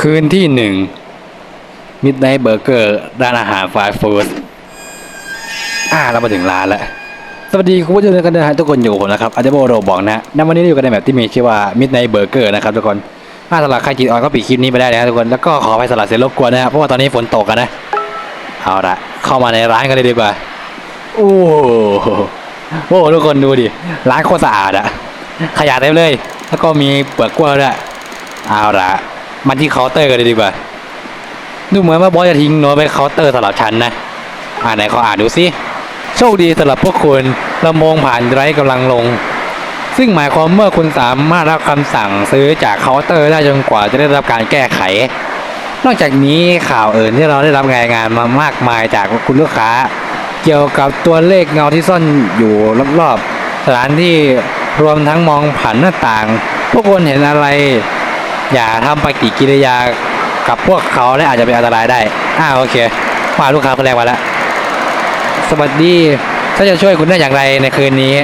คืนที่หนึ่งมิดไนท์เบอร์เกอร์ร้านอาหารฟาสต์ฟู้ดอ่าเรามาถึงร้านแล้ว สวัสดีคุณผู้ชมกันนะฮะทุกคนอยู่กับผมนะครับอาจจะโบโรบอกนะนวันนี้อยู่กันในแบบที่มีชื่อว่า Midnight Burger นะครับทุกคนถ้าสำหรับใครจิตอ่อนก็ปิดคลิปนี้ไปได้นะครับทุกคน แล้วก็ขอไปสลัดเสียงรบกวนนะครับเพราะว่าตอนนี้ฝนตกกันนะ เอาละเข้ามาในร้านกันเลยดีกว่า โอ้โหโอ้โหทุกคนดูดิ ร้านโคตรสะอาดอะขยะเต็มเลย แล้วก็มีเปลือกกล้วยด้วยเอาละ มาที่เคาน์เตอร์กันเลยดีกว่า ดูเหมือนว่าบอสจะทิ้งโน้ตไปเคาน์เตอร์สำหรับฉันนะ อ่านไหนขออ่านดูสิ โชคดีสำหรับพวกคุณลำโพงผ่านไร้กำลังลง ซึ่งหมายความเมื่อคุณสามารถรับคำสั่งซื้อจากเคาน์เตอร์ได้จนกว่าจะได้รับการแก้ไข นอกจากนี้ข่าวอื่นที่เราได้รับรายงานมามากมายจากคุณลูกค้า เกี่ยวกับตัวเลขเงาที่ซ่อนอยู่รอบๆสถานที่รวมทั้งมองผ่านหน้าต่าง พวกคุณเห็นอะไร อย่าทำปฏิกิริยากับพวกเขาและอาจจะเป็นอันตรายได้อ่าโอเคมาลูกค้าคนแรกมาแล้วสวัสดีถ้าจะช่วยคุณได้อย่างไรในคืนนี้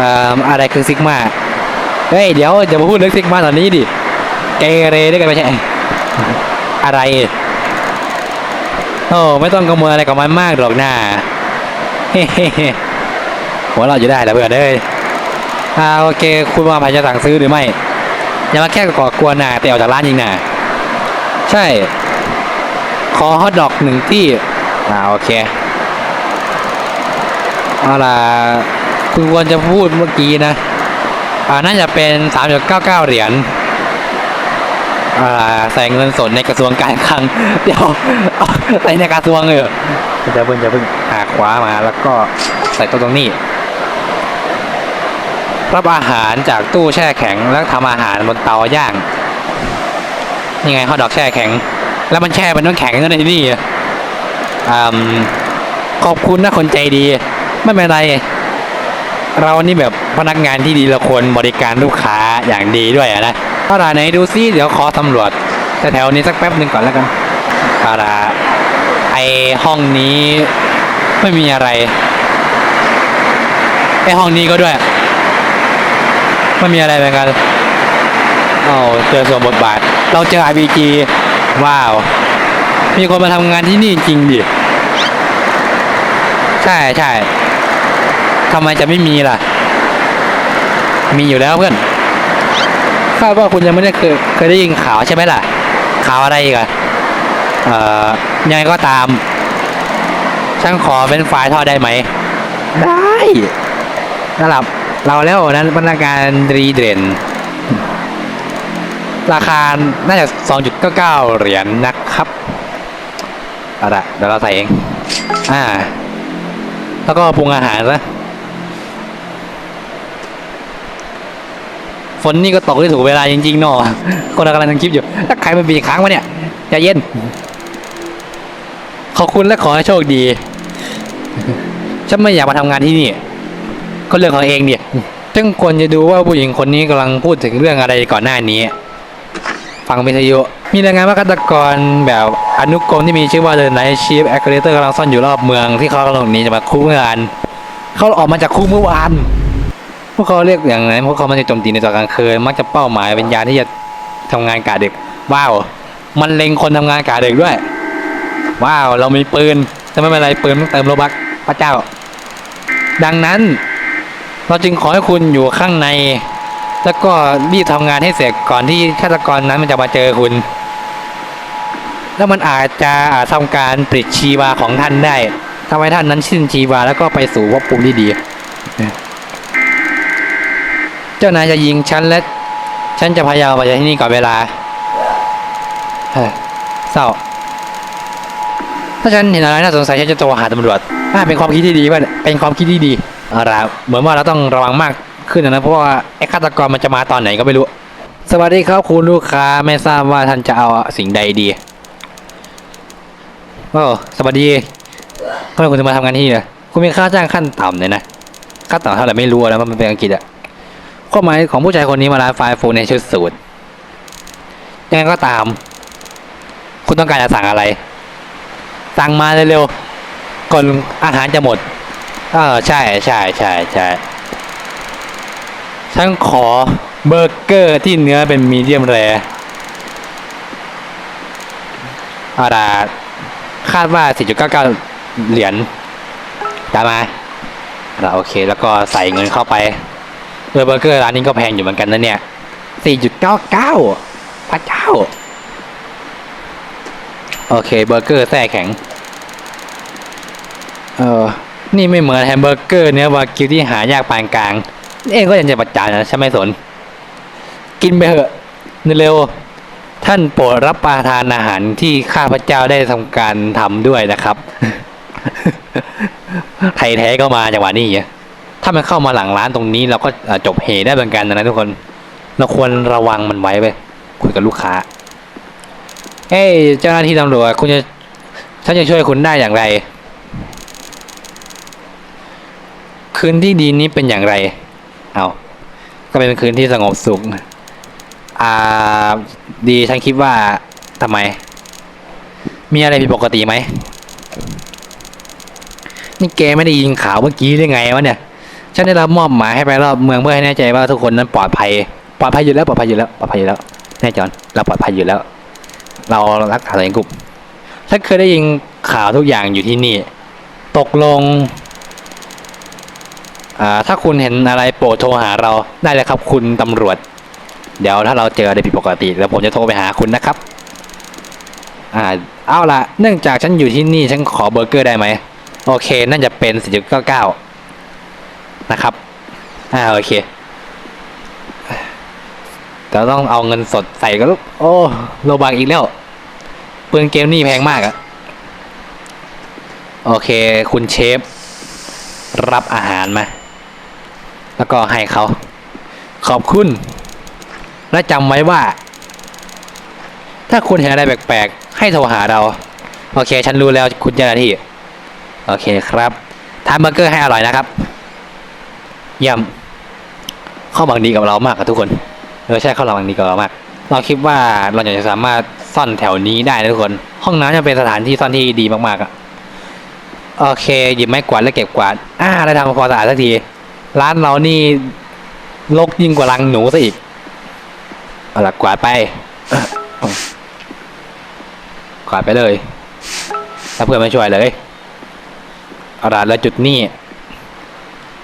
อ่ออะไรคือซิกมาเฮ้ยเดี๋ยวจะมาพูดเรื่องซิกมาตอนนี้ดิเกเรด้วยกันไม่ใช่อะไรโอ้ไม่ต้องกังวลอะไรกับมันมากหรอกนะเฮ้ๆหัวเราะอยู่ได้แล้วเพื่อนเอ้ยอ่าโอเค คุณว่าพายจะสั่งซื้อหรือไม่ อย่ามาแค่ก่อกวนนะแต่ออกจากร้านจริงนะใช่ ขอฮอทดอกหนึ่งที่อ่าโอเคเอาล่ะคุณควรจะพูดเมื่อกี้นะอ่าน่าจะเป็น 3.99 เหรียญอ่าใส่เงินสดในกระทรวงการคลัง เดี๋ยวเอาใส่ในกระทรวงเออจะเพิ่งจะเพิ่งหาขวามาแล้วก็ใส่ตัวตรงนี้ รับอาหารจากตู้แช่แข็งแล้วทำอาหารบนเตาย่างยังไงข้าวดอกแช่แข็ง แล้วมันแช่เป็นน้ำแข็งนั่นในนี่อืมขอบคุณนะคนใจดี ไม่เป็นไร เรานี่แบบพนักงานที่ดีละคนบริการลูกค้าอย่างดีด้วยนะเอาล่ะไหนดูซิเดี๋ยวขอตำรวจแถวๆนี้สักแป๊บหนึ่งก่อนแล้วกันเอาล่ะไอห้องนี้ไม่มีอะไรไอห้องนี้ก็ด้วย ไม่มีอะไรเหมือนกันอ๋อเจอสวมบทบาท เราเจอ RPG ว้าว มีคนมาทำงานที่นี่จริงดิใช่ใช่ทำไมจะไม่มีล่ะ มีอยู่แล้วเพื่อนคาดว่าคุณยังไม่ได้เคยเคยได้ยินข่าวใช่ไหมล่ะ ข่าวอะไรอีกอะเอ่อยังไงก็ตาม ฉันขอเป็นไฟล์ทอดได้ไหม ได้ระดับ เราแล้วนั้นพนักงานรีเดรนราคา น่าจะ 2.99 เหรียญนะครับเอาละเดี๋ยวเราใส่เอง อ่า แล้วก็ปรุงอาหารซะฝนนี่ก็ตกได้ถูกเวลาจริงๆเนาะคนกำลังทำคลิปอยู่ ถ้าใครมันบีค้างวะเนี่ยใจเย็น ขอบคุณและขอให้โชคดี ฉันไม่อยากมาทำงานที่นี่ ก็เรื่องของเองเนี่งควรจะดูว่าผู้หญิงคนนี้กำลังพูดถึงเรื่องอะไรก่อนหน้านี้ ฟังวิทยุ มีรายงานว่าฆาตกรแบบอนุกรมที่มีชื่อว่า The Night Chief a c c u r a t o r กำลังซ่อนอยู่รอบเมืองที่เขากำลังหนีจะมาคุกงานเขาออกมาจากคุกเมื่อวานพวกเขาเรียกอย่างไรพวกเขามันจะโจมตีในตอนกลางคืนมักจะเป้าหมายเป็นยานที่จะทำงานกาดึกว้าว มันเล็งคนทำงานกาดึกด้วย ว้าว เรามีปืนแต่ไม่เป็นไรปืนต้องเติมโลบักพระเจ้า ดังนั้น เราจึงขอให้คุณอยู่ข้างใน แล้วก็รีบทำงานให้เสร็จก่อนที่ฆาตกรนั้นมันจะมาเจอคุณ แล้วมันอาจจะอาจทำการปลิดชีวาของท่านได้ทำให้ท่านนั้นสิ้นชีวาแล้วก็ไปสู่ภพภูมิที่ดี เจ้านายจะยิงฉันและฉันจะพยายามไปจากที่นี่ก่อนเวลาเฮ้ยเศร้า ถ้าฉันเห็นอะไรน่าสงสัยฉันจะโทรหาตำรวจอ่าเป็นความคิดที่ดีป่ะเป็นความคิดที่ดี เอาละเหมือนว่าเราต้องระวังมากขึ้นนะเพราะว่าไอ้ฆาตกรมันจะมาตอนไหนก็ไม่รู้ สวัสดีครับคุณลูกค้าไม่ทราบว่าท่านจะเอาสิ่งใดดีโอ้สวัสดีทำไมคุณจะมาทำงานที่นี่เนี่ยคุณมีค่าจ้างขั้นต่ำเลยนะค่าต่ำเท่าไหร่ไม่รู้นะมันเป็นอังกฤษอะข้อหมายของผู้ชายคนนี้มาร้านไฟล์โฟนในชุดสูทยังไงก็ตาม คุณต้องการจะสั่งอะไร สั่งมาเร็วๆก่อนอาหารจะหมด เออใช่ใช่ใช่ใช่ฉันขอเบอร์เกอร์ที่เนื้อเป็นมีเดียมแรอาล่ะคาดว่า 4.99 เหรียญได้ไหมเอาโอเค แล้วก็ใส่เงินเข้าไปเออเบอร์เกอร์ร้านนี้ก็แพงอยู่เหมือนกันนะเนี่ย 4.99 พระเจ้า โอเค เบอร์เกอร์แท้แข็ง เออ นี่ไม่เหมือนแฮมเบอร์เกอร์เนื้อวากิวที่หายากปานกลางนี่เองก็ยังจะประจานนะฉันไม่สน กินไปเถอะเร็ว ท่านโปรดรับประทานอาหารที่ข้าพเจ้าได้ทำการทำด้วยนะครับ ไทยแท้ก็มาจังหวะนี้อะถ้ามันเข้ามาหลังร้านตรงนี้ เราก็จบเหได้เหมือนกันนะทุกคน เราควรระวังมันไว้ไปคุยกับลูกค้าเฮ้ยเจ้าหน้าที่ตำรวจคุณจะฉันจะช่วยคุณได้อย่างไร คืนที่ดีนี้เป็นอย่างไร เอาก็เป็นคืนที่สงบสุข อ่า ดีฉันคิดว่าทำไม มีอะไรผิดปกติไหม นี่แกไม่ได้ยินข่าวเมื่อกี้ได้ไงวะเนี่ย ฉันได้รับมอบหมายให้ไปรอบเมืองเพื่อให้แน่ใจว่าทุกคนนั้นปลอดภัย ปลอดภัยอยู่แล้วปลอดภัยอยู่แล้วปลอดภัยอยู่แล้ว แน่จอน เราปลอดภัยอยู่แล้ว เรารักษาตัวเองกลุ่มฉันเคยได้ยินข่าวทุกอย่างอยู่ที่นี่ ตกลง ถ้าคุณเห็นอะไรโปรดโทรหาเราได้เลยครับคุณตำรวจ เดี๋ยวถ้าเราเจออะไรผิดปกติ แล้วผมจะโทรไปหาคุณนะครับอ่าเอาละเนื่องจากฉันอยู่ที่นี่ฉันขอเบอร์เกอร์ได้ไหมโอเคน่าจะเป็น4.99นะครับอ่าโอเคแต่ต้องเอาเงินสดใส่ก็ลูกโอ้โลบากอีกแล้วปืนเกมนี่แพงมากอะโอเค คุณเชฟ รับอาหารมา แล้วก็ให้เขา ขอบคุณ และจำไว้ว่า ถ้าคุณเห็นอะไรแปลกๆ ให้โทรหาเรา โอเค ฉันรู้แล้วคุณเจ้าหน้าที่ โอเคครับทานเบอร์เกอร์ให้อร่อยนะครับเยี่ยมเข้าบางดีกับเรามากครับทุกคนเออใช่เข้าบางดีกับเรามาก เราคิดว่าเราจะสามารถซ่อนแถวนี้ได้นะทุกคน ห้องน้ำจะเป็นสถานที่ซ่อนที่ดีมากๆอะโอเคหยิบไม้กวาดแล้วเก็บกวาดอ่าได้ทำความสะอาดสักที ร้านเรานี่ลกยิ่งกว่ารังหนูซะอีกเอาละกวาดไปกวาดไปเลย ถ้าเพื่อนไม่ช่วยเลยเอาละแล้วจุดนี้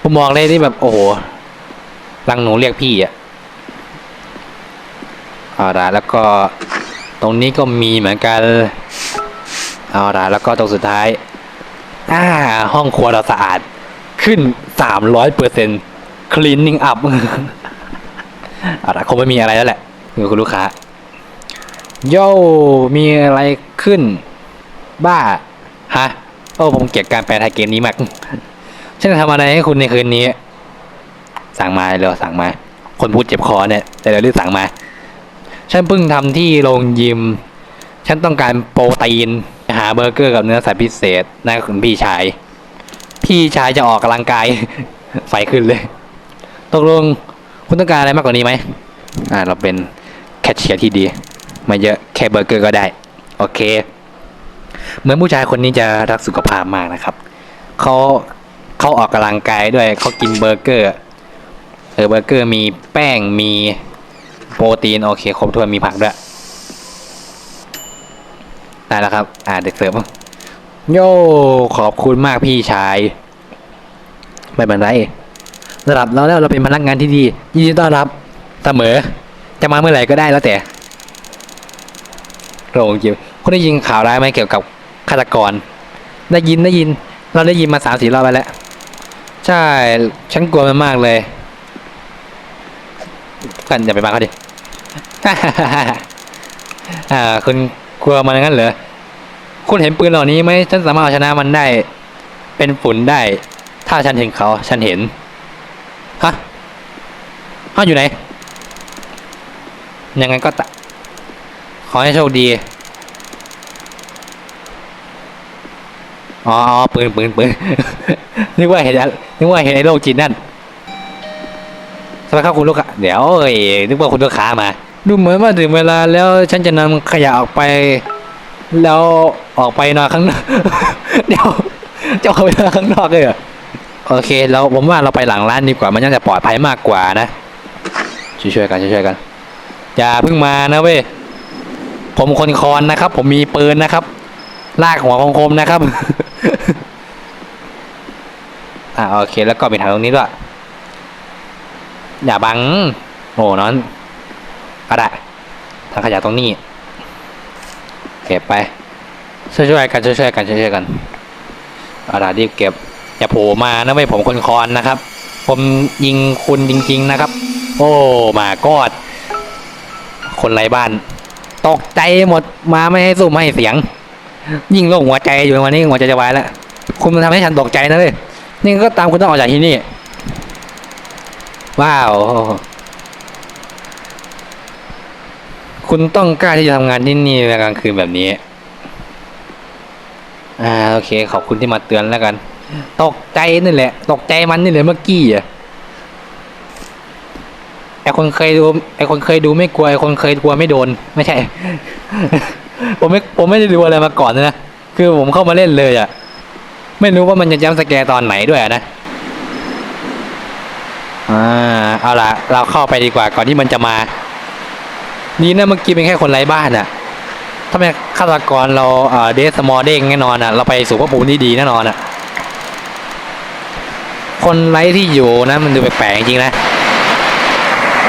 ผมมองเลยที่แบบโอ้โหรังหนูเรียกพี่อะเอาละแล้วก็ตรงนี้ก็มีเหมือนกัน เอาละแล้วก็ตรงสุดท้ายอ่าห้องครัวเราสะอาดขึ้น สามร้อยเปอร์เซ็นต์ cleaning up เอาละคงไม่มีอะไรแล้วแหละคือคุณลูกค้าโย่มีอะไรขึ้น บ้า ฮะ โอ้ผมเกลียดการแปลไทยเกมนี้มากฉันจะทำอะไรให้คุณในคืนนี้ สั่งมาเร็วสั่งมา คนพูดเจ็บคอเนี่ย แต่เดี๋ยวรีบสั่งมา ฉันเพิ่งทำที่โรงยิม ฉันต้องการโปรตีน หาเบอร์เกอร์กับเนื้อสัตว์พิเศษนะคุณพี่ชาย พี่ชายจะออกกำลังกาย ไฟขึ้นเลย ตกลงคุณต้องการอะไรมากกว่านี้ไหมอ่า เราเป็นแคชเชียร์ที่ดีม่เยอะแค่เบอร์เกอร์ก็ได้ โอเค เหมือนผู้ชายคนนี้จะรักสุขภาพมากนะครับ เขาเขาออกกำลังกายด้วยเขากินเบอร์เกอร์ เออเบอร์เกอร์มีแป้งมีโปรตีนโอเคครบถ้วนมีผักด้วยได้แล้วครับ อ่าเด็กเสิร์ฟ โย่ขอบคุณมากพี่ชาย ไม่เป็นไรระดับเราแล้วเราเป็นพนักงานที่ดียินดีต้อนรับเสมอ จะมาเมื่อไหร่ก็ได้แล้วแต่โรงยิมคุณได้ยินข่าวร้ายไหมเกี่ยวกับฆาตกร ได้ยินได้ยิน เราได้ยินมาสามสี่รอบไปแล้ว ใช่ ฉันกลัวมันมากเลย กันอย่าไปบังเขาดิคุณกลัวมันงั้นเหรอ คุณเห็นปืนเหล่านี้ไหมฉันสามารถเอาชนะมันได้ เป็นฝุ่นได้ ถ้าฉันเห็นเขา ฉันเห็น ฮะเขาอยู่ไหน ยังไงก็ตะ ขอให้โชคดี อ๋อปืนปืนปืน นึกว่าเห็นอะนึกว่าเห็นไอ้โรคจิตนั่นสวัสดีครับคุณลูกค้าเดี๋ยวเอ้ยนึกว่าคุณลูกค้ามา ดูเหมือนว่าถึงเวลาแล้วฉันจะนำขยะออกไป แล้วออกไปนอนข้างนอกเดี๋ยวจะออกไปนอนข้างนอกเลยเหรอโอเคแล้วผมว่าเราไปหลังร้านดีกว่ามันน่าจะปลอดภัยมากกว่านะช่วยๆกันช่วยๆกันอย่าเพิ่งมานะเว้ยผมคนคอนนะครับ ผมมีปืนนะครับ ลากหัวคมๆนะครับอ่าโอเค แล้วก็มีทางตรงนี้ด้วยอย่าบังโอ้นั้นก็ได้ทางขยะตรงนี้ ก็บไปช่วยกันช่วยๆกันช่วยๆกันเอาล่ะรีบเก็บอย่าโผล่มานะไม่ผมคนคอนนะครับ ผมยิงคุณจริง ๆนะครับ โอ้มากอด คนไร้บ้าน ตกใจหมดมาไม่ให้สู้ไม่ให้เสียง ยิ่งโลกหัวใจอยู่วันนี้หัวใจจะวายแล้วคุณมันทำให้ฉันตกใจนะเลยนี่ก็ตามคุณต้องออกจากที่นี่ ว้าว คุณต้องกล้าที่จะทำงานที่นี่ในกลางคืนแบบนี้ อ่าโอเค ขอบคุณที่มาเตือนแล้วกัน ตกใจนี่แหละ ตกใจมันนี่แหละเมื่อกี้อะไอคนเคยดูไอคนเคยดูไม่กลัวไอคนเคยกลัวไม่โดน ไม่ใช่ ผมไม่ผมไม่ได้ดูอะไรมาก่อนนะคือผมเข้ามาเล่นเลยอะ ไม่รู้ว่ามันจะย้ำสแกตอนไหนด้วยะนะอ่าเอาล่ะเราเข้าไปดีกว่าก่อนที่มันจะมา นี่นะเมื่อกี้เป็นแค่คนไร้บ้านอะถ้าเป็นฆาตกรเราเดสมอเด้งแน่นอนอะเราไปสู่ภพภูมิที่ดีแน่นอนอะคนไร้ที่อยู่นะมันดูแปลกๆจริงนะ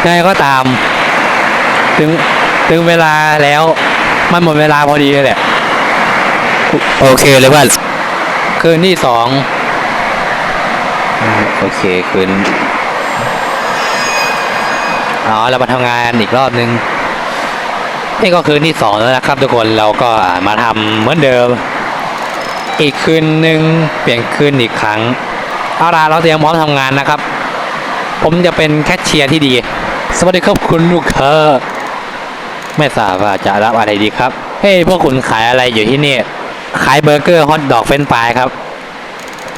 ยังไงก็ตาม ถึงถึงเวลาแล้วมันหมดเวลาพอดีเลยแหละโอเคเลยเพื่อนคืนที่สองโอเคคืนอ๋อเรามาทำงานอีกรอบนึง นี่ก็คืนที่สองแล้วนะครับ ทุกคนเราก็มาทำเหมือนเดิม อีกคืนหนึ่งเปลี่ยนคืนอีกครั้งเอาล่ะเราเตรียมพร้อมทำงานนะครับ ผมจะเป็นแคชเชียร์ที่ดี สวัสดีครับคุณลูกค้าไม่ทราบว่าจะรับอะไรดีครับ เฮ้ยพวกคุณขายอะไรอยู่ที่นี่ ขายเบอร์เกอร์ฮอทดอกเฟรนช์ฟรายครับ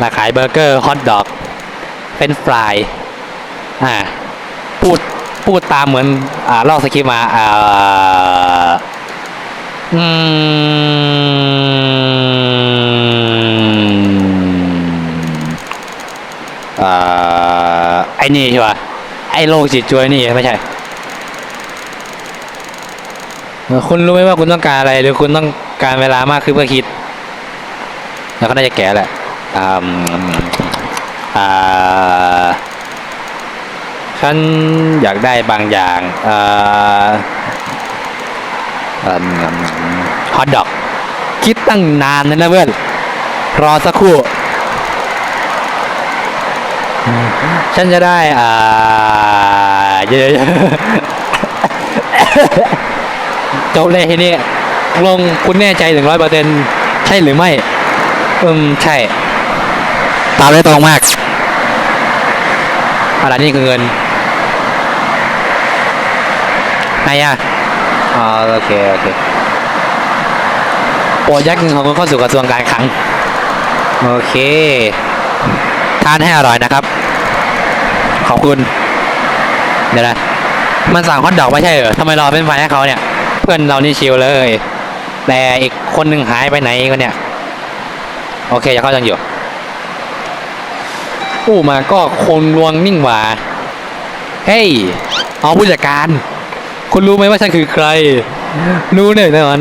มาขายเบอร์เกอร์ฮอทดอกเฟรนช์ฟรายอ่าพูด พูดตามเหมือนอ่าลอกสคริปต์มาอ่าอืมอ่าไอ้นี่ใช่ป่ะไอ้โรคจิตจวยนี่ไม่ใช่คุณรู้ไหมว่าคุณต้องการอะไร หรือคุณต้องการเวลามากขึ้นเพื่อคิด แล้วก็น่าจะแก่แหละอ่าอ่า ฉันอยากได้บางอย่างอ่าฮอตดอก คิดตั้งนานเลยนะเพื่อน รอสักครู่ ฉันจะได้ อ่าเยอะๆจบเลยทีนี้ลงคุณแน่ใจถึงร้อยเปอร์เซ็นใช่หรือไม่ อืม ใช่ ตามได้ตรงมากอะไรนี่คือเงิน ไหนอะอ๋อโอเคโอเคโปรยักเงินของคุณเข้าสู่กระทรวงการคลังโอเคทานให้อร่อยนะครับ ขอบคุณเดี๋ยวนะมันสั่งฮอทดอกไม่ใช่เหรอทำไมรอเป็นไฟให้เขาเนี่ย เพื่อนเรานี่ชิลเลย แต่อีกคนหนึ่งหายไปไหนกันเนี่ย โอเคยังเข้ายังอยู่อู้มาก็คนลวงนิ่งหว่า เฮ้ย เอาผู้จัดการ คุณรู้ไหมว่าฉันคือใคร รู้แน่นอน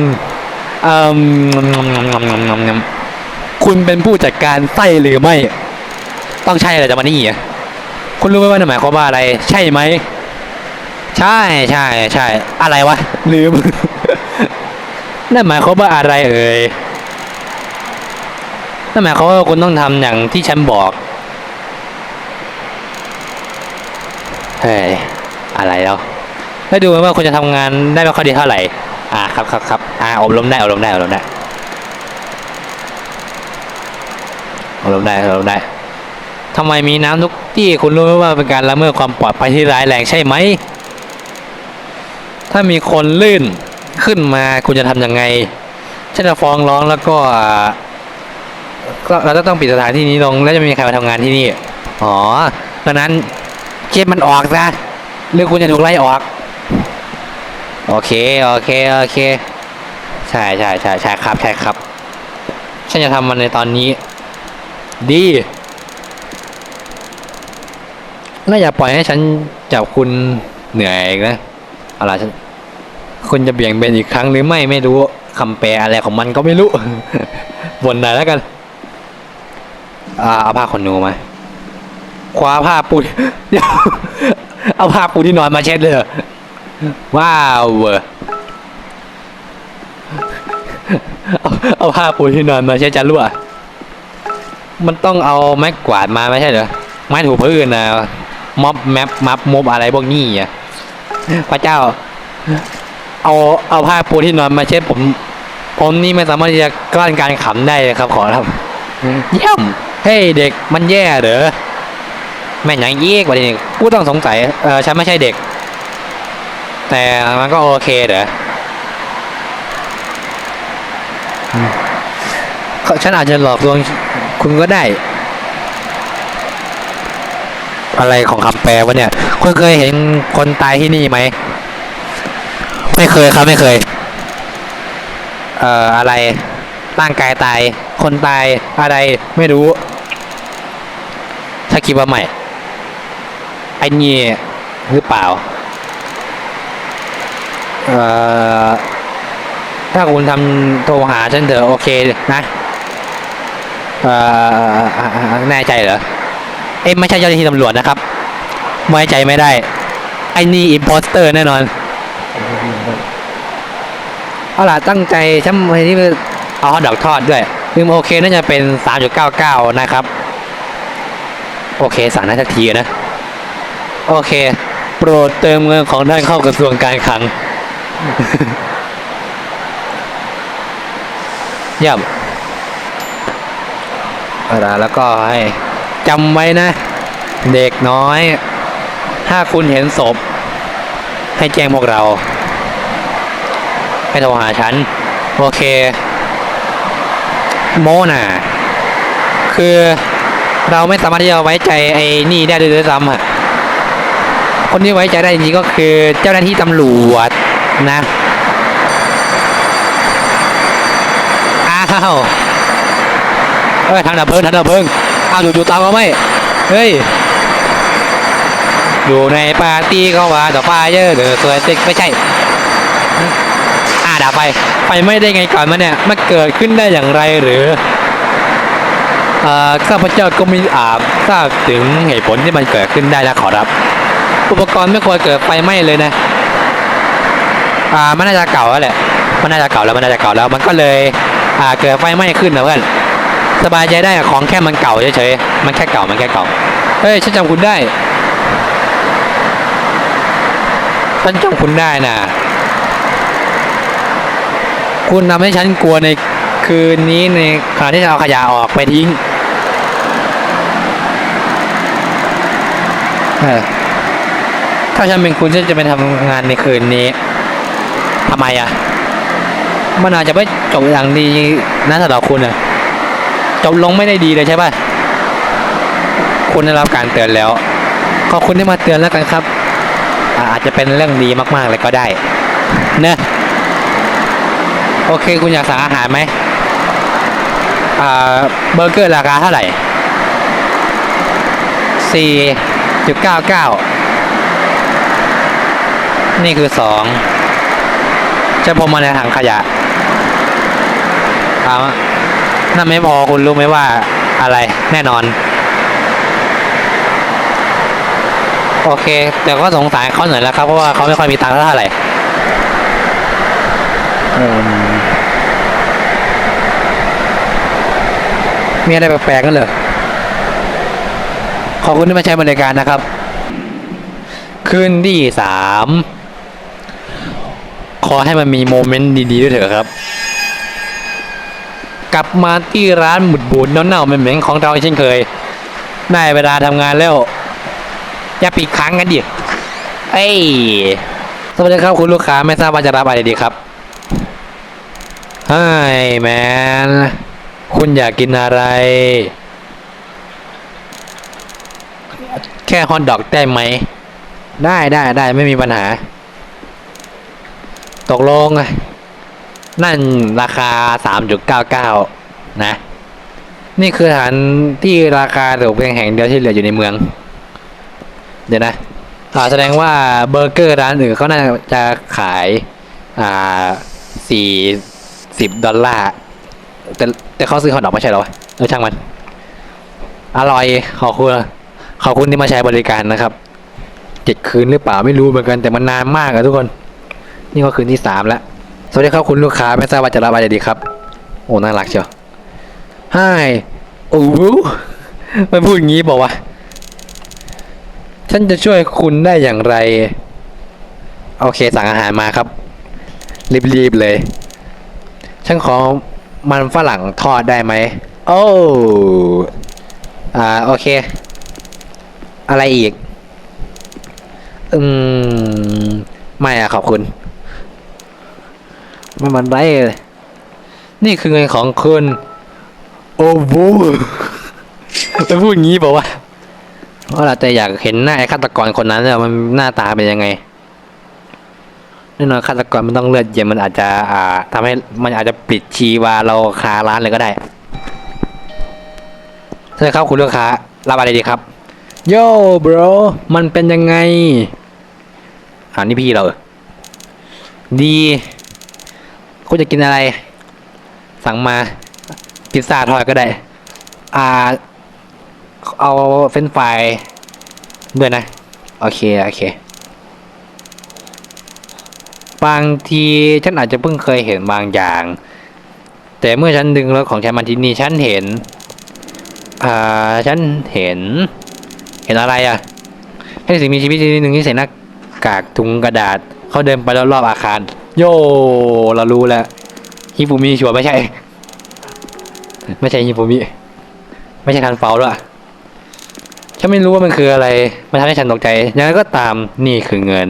อืมคุณเป็นผู้จัดการไส้หรือไม่ ต้องใช่เลยจะมานี่อะคุณรู้ไหมว่านั่นหมายความว่าอะไร ใช่ไหม ใช่ใช่ใช่ อะไรวะ ลืม นั่นหมายความว่าอะไรเอ่ย นั่นหมายความว่าคุณต้องทำอย่างที่ฉันบอก เฮ้ย อะไรแล้ว ไม่ดูว่าคุณจะทำงานได้ไม่ค่อยดีเท่าไหร่ อ่าครับครับครับอ่าอบรมได้อบรมได้อบรมได้อบรมได้อบรมได้ทำไมมีน้ำทุกที่คุณรู้ไหมว่าเป็นการละเมิดความปลอดภัยที่ร้ายแรงใช่ไหม ถ้ามีคนลื่นขึ้นมาคุณจะทำยังไงฉันจะฟ้องร้องแล้วก็ก็เราจะต้องปิดสถานที่นี้ลง แล้วจะไม่มีใครมาทำงานที่นี่ อ๋อดังนั้นเก็บมันออกซะหรือคุณจะถูกไล่ออก โอเค โอเค โอเค ใช่ใช่ใช่ใช่ครับ ใช่ครับ ฉันจะทำมันในตอนนี้ ดีแล้วอย่าปล่อยให้ฉันจับคุณเหนื่อยอีกนะอะไรฉันคุณจะเบี่ยงเบนอีกครั้งหรือไม่ไม่รู้คำแปลอะไรของมันก็ไม่รู้วนไหนอยแล้วกัน อ่า เอาผ้าขนหนูมาคว้าผ้าปูเดี๋ยเอาผ้าปูที่นอนมาเช็ดเลยเหรอ ว้าวเอเอาเอาผ้าปูที่นอนมาเช็ดจะรั่วมันต้องเอาไม้กวาดมาไม่ใช่เหรอไม้ถูพื้นนะม็อบแมปมับมบอะไรพวกนี้อะพระเจ้า เอาเอาผ้าปูที่นอนมาเช็ดผม ผมนี่ไม่สามารถที่จะกลั้นการขำได้เลยครับ ขอรับเยี่ยมเฮ้ยเด็กมันแย่เหรอแม่ยังยี่ยกว่านี้กูต้องสงสัยเออฉันไม่ใช่เด็ก แต่มันก็โอเคเหรอเขาฉันอาจจะหลอกลวงคุณก็ได้ อะไรของคำแปลวะเนี่ย คุณเคยเห็นคนตายที่นี่ไหม ไม่เคยครับไม่เคย เอ่ออะไรร่างกายตาย คนตายอะไรไม่รู้ถ้าคิดว่าไม่ไอ้นี่หรือเปล่า ถ้าคุณทำโทรหาฉันเถอะโอเคนะแน่ใจเหรอ เอ้ยไม่ใช่เจ้าหน้าที่ตำรวจนะครับ ไว้ใจไม่ได้ ไอ้นี่อิมโพสเตอร์แน่นอน เอาล่ะตั้งใจฉันวันนี้เอาฮอทดอกทอดด้วยลืมโอเคน่าจะเป็น 3.99 นะครับ โอเคสั่งได้สักทีนะ โอเค โปรดเติมเงินของด้านเข้ากระทรวงการคลัง เยี่ยมเอาล่ะแล้วก็ให้จำไว้นะ เด็กน้อย ถ้าคุณเห็นศพ ให้แจ้งพวกเรา ให้โทรหาฉัน โอเค โมน่ะ คือเราไม่สามารถที่จะไว้ใจไอ้นี่ได้ด้วยซ้ำอะ คนที่ไว้ใจได้จริงก็คือเจ้าหน้าที่ตำรวจ นะอ้าวเอ้ยทางดับเพลิงทางดับเพลิงอ้าวอยู่ๆตามมาไหมเฮ้ยอยู่ในปาร์ตี้ก็ว่าแต่ไฟเยอะเดือดสวยติ๊กไม่ใช่อ่าดับไฟไฟไม่ได้ไงก่อนมาเนี่ยมันเกิดขึ้นได้อย่างไรหรือเอ่อข้าพเจ้าก็ไมีอาจทราบถึงเหตุผลที่มันเกิดขึ้นได้นะขอรับ อุปกรณ์ไม่ควรเกิดไฟไหม้เลยนะ อ่ามันน่าจะเก่าแล้วแหละมันน่าจะเก่าแล้วมันน่าจะเก่าแล้ว มันก็เลยอ่าเกิดไฟไหม้ขึ้นนะเพื่อนสบายใจได้ของแค่มันเก่าเฉยๆมันแค่เก่ามันแค่เก่าเฮ้ยฉันจำคุณได้ฉันจำคุณได้นะคุณทำให้ฉันกลัวในคืนนี้ในขณะที่จะเอาขยะออกไปทิ้งถ้าฉันเป็นคุณฉันจะไปทำงานในคืนนี้ ทำไมอะ มันอาจจะไม่จบอย่างดีนะสำหรับคุณอะ จบลงไม่ได้ดีเลยใช่ป่ะ คุณได้รับการเตือนแล้ว ขอบคุณที่มาเตือนแล้วกันครับ อาอาจจะเป็นเรื่องดีมากๆเลยก็ได้ เนอะโอเค คุณอยากสั่งอาหารไหมอ่าเบอร์เกอร์ราคาเท่าไหร่สี่จุดเก้าเก้านี่คือสอง จะพรมมาในถังขยะเอานั่นไม่พอคุณรู้ไหมว่าอะไรแน่นอน โอเค แต่ก็สงสารเขาหน่อยแล้วครับ เพราะว่าเขาไม่ค่อยมีตังค์เท่าไหร่มมีอะไรแปลกๆกันเหรอขอบคุณที่มาใช้บริการนะครับ คืนที่สาม อให้มันมีโมเมนต์ดีๆด้วยเถอะครับ กลับมาที่ร้านหมุดบูดเน่าๆเหม็นๆของเราเช่นเคยได้เวลาทำงานแล้วอย่าปิดค้างกันดิเอ้ยสวัสดีครับคุณลูกค้าไม่ทราบว่าจะรับอะไรดีครับไฮแมนคุณอยากกินอะไร แค่ฮอทดอกได้ไหม ได้ได้ได้ไม่มีปัญหา ตกลง นั่นราคา 3.99 นะ นี่คือฐานที่ราคาถูกเพียงแห่งเดียวที่เหลืออยู่ในเมือง เดี๋ยวนะอาแสดงว่าเบอร์เกอร์ร้านอื่นเขาน่าจะขาย อ่าสี่สิบดอลลาร์ แต่แต่เขาซื้อฮอทดอกไม่ใช่เหรอวะเออช่างมัน อร่อยขอบคุณขอบคุณที่มาใช้บริการนะครับ เจ็ดคืนหรือเปล่าไม่รู้เหมือนกันแต่มันนานมากอะทุกคน นี่ก็คืนที่สามแล้วสวัสดีครับคุณลูกค้าไม่ทราบว่าจะรับอะไรดีครับ โอ้น่ารักเชียว Hi โอ้โหมันพูดอย่างนี้บอกว่าฉันจะช่วยคุณได้อย่างไร โอเคสั่งอาหารมาครับ รีบๆเลย ฉันขอมันฝรั่งทอดได้ไหมโอ้อ่าโอเค อะไรอีก อืม ไม่อะขอบคุณ ไม่มันไรเลยนี่คือเงินของคุณ โอ้โหจะพูดอย่างนี้บอกว่าว่าเราแต่อยากเห็นหน้าไอ้ฆาตกรคนนั้นเนี่ยมันหน้าตาเป็นยังไงแน่นอนฆาตกรมันต้องเลือดเย็นมันอาจจะอ่าทำให้มันอาจจะปิดชีวาเราคาร้านเลยก็ได้ใช่ครับคุณลูกค้ารับอะไรดีครับโย่บรมันเป็นยังไงอ่านี่พี่เราเหรอดี คุณจะกินอะไร สั่งมา พิซซ่าทอดก็ได้ อ่า เอาเฟรนฟรายด้วยนะ โอเค โอเค บางทีฉันอาจจะเพิ่งเคยเห็นบางอย่าง แต่เมื่อฉันดึงรถของฉันมาที่นี่ฉันเห็น อ่า ฉันเห็น เห็นอะไรอะให้สิ่งมีชีวิตชนิดหนึ่งที่ใส่หน้ากากถุงกระดาษ เขาเดินไปรอบๆอาคาร โย่เรารู้แล้วฮิฟูมิชัวร์ไม่ใช่ ไม่ใช่ฮิฟูมิไม่ใช่ทันเฟลด้วยฉันไม่รู้ว่ามันคืออะไร มันทำให้ฉันตกใจ ยังไงก็ตามนี่คือเงิน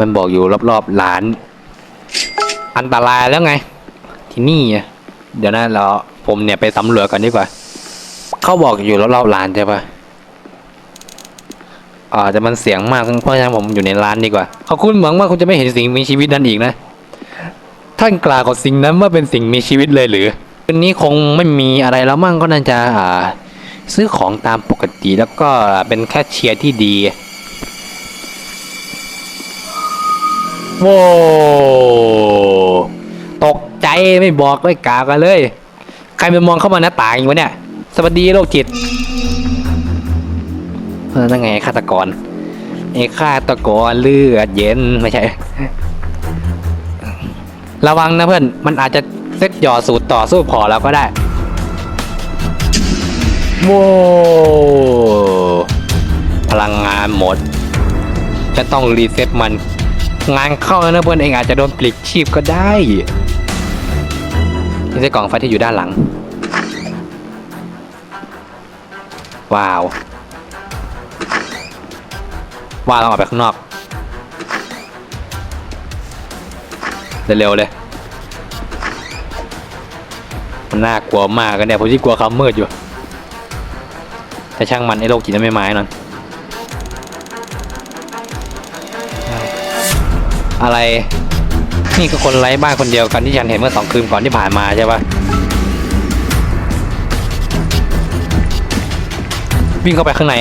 มันบอกอยู่รอบๆร้าน อันตรายแล้วไง ที่นี่ เดี๋ยวนะเราผมเนี่ยไปสำรวจก่อนดีกว่า เขาบอกอยู่รอบๆร้านใช่ปะ อ่าแต่มันเสียงมากเพราะฉะนั้นผมอยู่ในร้านดีกว่าขอบคุณหวังว่าคุณจะไม่เห็นสิ่งมีชีวิตนั้นอีกนะ ท่านกล่าวกับสิ่งนั้นว่าเป็นสิ่งมีชีวิตเลยหรือคืนนี้คงไม่มีอะไรแล้วมั่งก็น่าจะอ่าซื้อของตามปกติแล้วก็เป็นแคชเชียร์ที่ดีโว้ตกใจไม่บอกไม่กล่าวกันเลย ใครไปมองเข้ามาหน้าต่างอยู่วะเนี่ย สวัสดีโรคจิต นั่นไงฆาตกรไอ้ฆาตกรเลือดเย็นไม่ใช่ ระวังนะเพื่อน มันอาจจะเซ็ตหย่อสูตรต่อสู้พอแล้วก็ได้โว้พลังงานหมด จะต้องรีเซ็ตมัน งานเข้าแล้วนะเพื่อนเองอาจจะโดนปลิดชีพก็ได้นี่ใช่กล่องไฟที่อยู่ด้านหลัง ว้าว ว้าวต้องออกไปข้างนอก เร็วๆเลย มันน่ากลัวมากกันเนี่ยผมที่กลัวความมืดอยู่ แต่ช่างมันไอ้โรคจิตนั้นไม่ไม้นอนอะไร นี่คือคนไร้บ้านคนเดียวกันที่ฉันเห็นเมื่อสองคืนก่อนที่ผ่านมาใช่ปะวิ่งเข้าไปข้างใน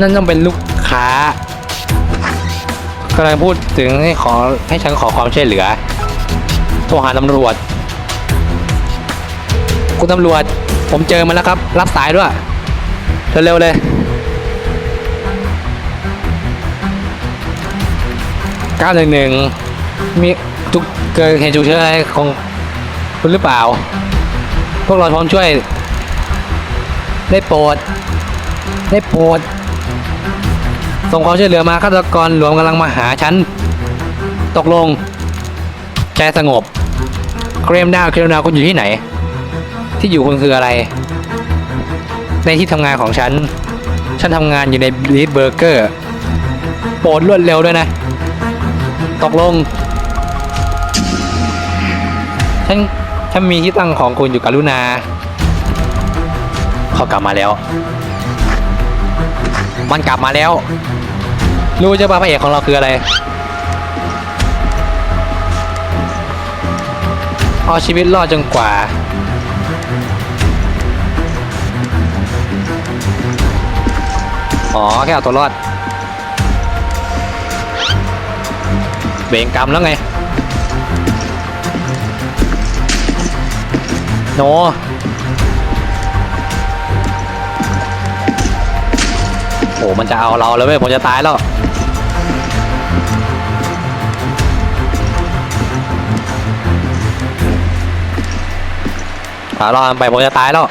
นั่นต้องเป็นลูกค้ากำลังพูดถึงให้ขอให้ฉันขอความช่วยเหลือ โทรหาตำรวจ คุณตำรวจ ผมเจอมันแล้วครับ รับสายด้วย เร็วๆเลย911มีทุกเกิดเหตุฉุกเฉินอะไรของคุณหรือเปล่า พวกเราพร้อมช่วย ได้โปรด ได้โปรด ส่งความช่วยเหลือมาฆาตกรหลวงกำลังมาหาฉัน ตกลง ใจสงบ เครมดาวเครมดาวคุณอยู่ที่ไหน ที่อยู่คุณคืออะไร ในที่ทำงานของฉัน ฉันทำงานอยู่ในลีดเบอร์เกอร์ โปรดรวดเร็วด้วยนะ ตกลง ฉัน ฉันมีที่ตั้งของคุณอยู่กับลุนาเขากลับมาแล้ว มันกลับมาแล้ว รู้จะป่ะพระเอกของเราคืออะไร เอาชีวิตรอดจนกว่า อ๋อ แค่เอาตัวรอดเวงกรรมแล้วไง โนโอ้มันจะเอาเราแล้วเว้ยผมจะตายแล้ว ขารอไปผมจะตายแล้ว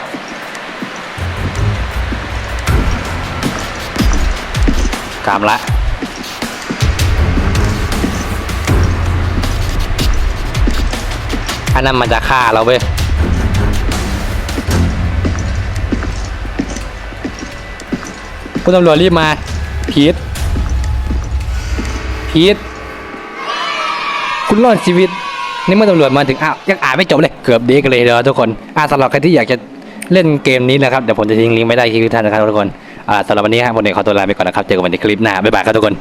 กามละอันนั้นมันจะฆ่าเราเว้ยคุณตำรวจรีบมา พีทพีทคุณรอดชีวิต นี่เมื่อตำรวจมาถึงอ้าวยังอ่านไม่จบเลยเกือบดีกันเลยเด้อทุกคนอ่าสำหรับใครที่อยากจะเล่นเกมนี้นะครับเดี๋ยวผมจะทิ้งลิงก์ไว้ได้ที่ท่านนะครับทุกคนอ่าสำหรับวันนี้ครับผมเอกขอตัวลาไปก่อนนะครับเจอกันใหม่ในคลิปหน้าบ๊ายบายครับทุกคน